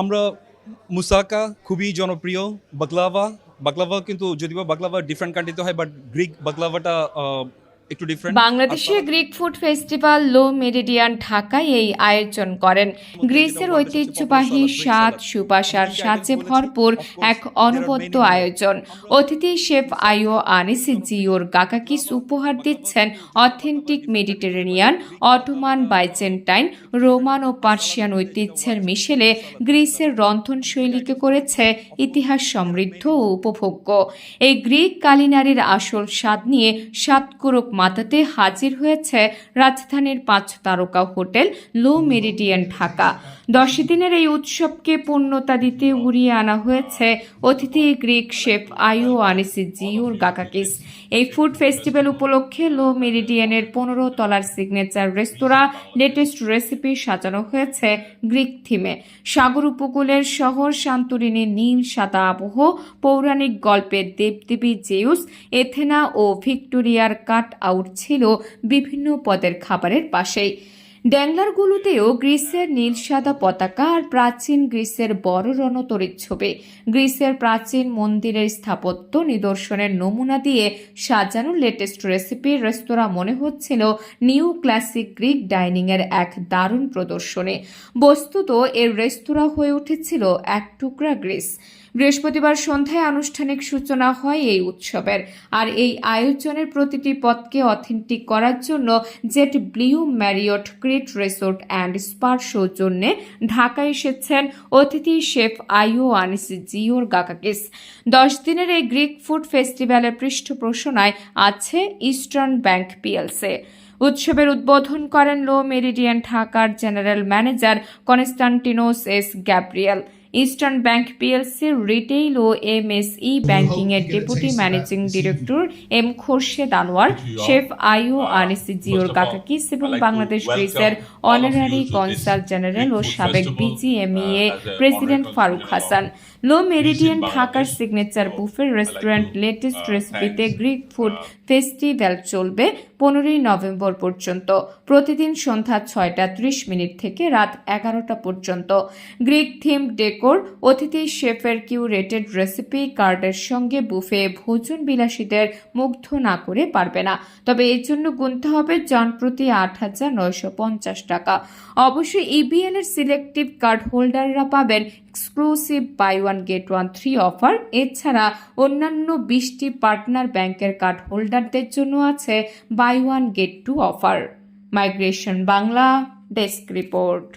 আমরা মুসাকা খুবই জনপ্রিয়, বাকলাভা বাকলাভা কিন্তু যদিও বাকলাভা ডিফারেন্ট কান্ট্রিতে হয় বাট গ্রিক বাকলাভাটা একটু ডিফারেন্ট বাংলাদেশে Greek food festival Le Meridien ঢাকায় এই আয়োজন করেন। গ্রিসের ঐতিহ্যবাহী স্বাদ সুবাসার সাজে ভরপুর এক অনবদ্য আয়োজন। অতিথি শেফ আইও আনিসি জিওর গাকাকিস উপহার দিচ্ছেন authentic Mediterranean Ottoman Byzantine Roman ও পার্সিয়ান ঐতিহ্যের মিশেলে গ্রিসের রন্ধনশৈলীকে করেছে ইতিহাস সমৃদ্ধ ও উপভোগ্য। এই গ্রিক কালিনারির আসল স্বাদ নিয়ে সাতকুরক মাতাতে হাজির হয়েছে রাজধানীর পাঁচ তারকা হোটেল লো মেরিডিয়ান ঢাকা। দশ দিনের এই উৎসবকে পূর্ণতা দিতে উড়িয়ে আনা হয়েছে অতিথি গ্রিক শেফ আয়ু আনিসি জিউর গাকাকিস এই ফুড ফেস্টিভ্যাল উপলক্ষে লো মেরিডিয়ানের পনেরো তলার সিগনেচার রেস্তোরাঁ লেটেস্ট রেসিপি সাজানো হয়েছে গ্রিক থিমে। সাগর উপকূলের শহর শান্তরিনী নীল, সাদা আবহ, পৌরাণিক গল্পের দেবদেবী জেউস, এথেনা ও ভিক্টোরিয়ার কাট আউট ছিল বিভিন্ন পদের খাবারের পাশেই। ড্যাংলারগুলোতেও গ্রিসের নীল সাদা পতাকা আর প্রাচীন গ্রিসের বড় রণতরীর ছবি। গ্রিসের প্রাচীন মন্দিরের স্থাপত্য নিদর্শনের নমুনা দিয়ে সাজানো লেটেস্ট রেসিপির রেস্তোরাঁ মনে হচ্ছিল নিউ ক্লাসিক গ্রিক ডাইনিং এর এক দারুণ প্রদর্শনী। বস্তুত এর রেস্তোরাঁ হয়ে উঠেছিল এক টুকরা গ্রিস। বৃহস্পতিবার সন্ধ্যায় আনুষ্ঠানিক সূচনা হয় এই উৎসবের। আর এই আয়োজনের প্রতিটি পথকে অথেন্টিক করার জন্য jet blew Marriott Crete resort and spa সৌজন্যে ঢাকায় এসেছেন অতিথি শেফ আইও আনিস জিওর গাকাকিস দশ দিনের এই গ্রিক ফুড ফেস্টিভ্যালের পৃষ্ঠপোষণায় আছে ইস্টার্ন ব্যাংক পিএলসে উৎসবের উদ্বোধন করেন লো মেরিডিয়ান ঢাকার general manager Konstantinos S Gabriel Eastern Bank PLC retail ও এম এমএসই ব্যাংকিং এর deputy managing director M Khorshed Anwar chef আইও আনিসি জিওর কাকাকিস এবং বাংলাদেশ গ্রিসের অনারারি কনসাল জেনারেল ও সাবেক BGMEA president Faruque Hassan Le Meridien ঢাকার সিগনেচার বুফে রেস্টুরেন্ট লেটেস্ট রেসিপিতে গ্রিক ফুড ফেস্টিভ্যাল চলবে পনেরোই নভেম্বর পর্যন্ত। প্রতিদিন সন্ধ্যা ছয়টা ত্রিশ মিনিট থেকে রাত এগারোটা পর্যন্ত। গ্রিক থিম ডেকোর অতিথি শেফের কিউরেটেড রেসিপি, কার্ডের সঙ্গে বুফে, ভোজন বিলাসীদের মুগ্ধ না করে পারবে না। তবে এর জন্য গুনতে হবে জনপ্রতি আট হাজার নয়শো পঞ্চাশ টাকা। অবশ্যই ইবিএল এর সিলেক্টিভ কার্ড হোল্ডাররা পাবেন exclusive buy one get one three offer এছাড়া অন্যান্য বিশটি পার্টনার ব্যাংকের কার্ড হোল্ডারদের জন্য আছে buy one get two offer migration Bangla, desk report.